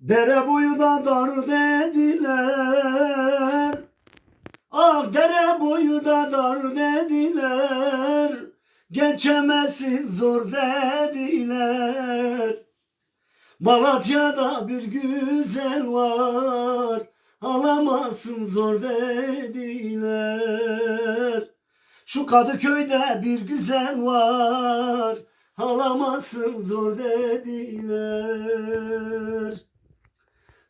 Dere boyu da dar dediler. Ah dere boyu da dar dediler. Geçemezsin zor dediler. Malatya'da bir güzel var. Alamazsın zor dediler. Şu Kadıköy'de bir güzel var. Alamazsın zor dediler.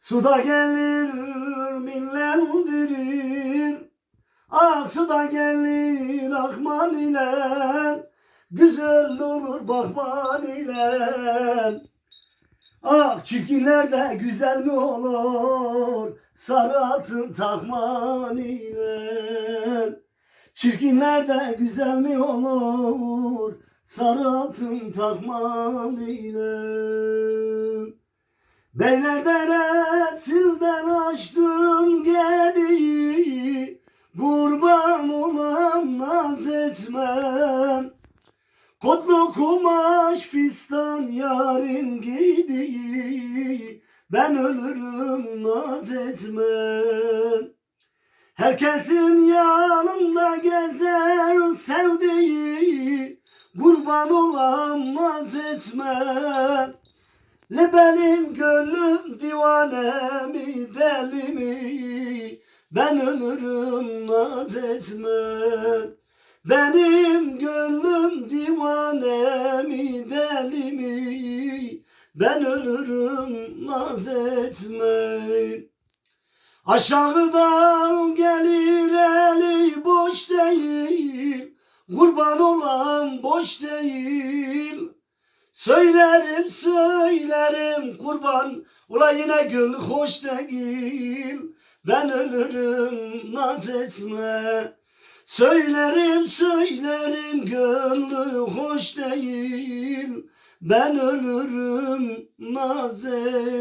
Suda gelir millendirir. Ah suda gelir akman ile. Güzel olur bakman ile. Ah çirkinler de güzel mi olur? Sarı altın takman ile. Çirkinler de güzel mi olur? Sarı altın takman ile. Beyler deresinden açtım gediği. Kurban olam naz etmem. Kotlu kumaş fistan yarın giydiği Ben ölürüm naz etmem. Herkesin yanında gezer sevdiği. Kurban olam naz etmem Ne benim gönlüm divane mi deli mi? Ben ölürüm naz etmem Benim gönlüm divane mi deli mi? Ben ölürüm naz etmem Aşağıdan gelir eli boş değil Kurban olan boş değil Söylerim söylerim kurban. Ula yine gönlü hoş değil. Ben ölürüm naz etme. Söylerim söylerim gönlü hoş değil. Ben ölürüm naz etme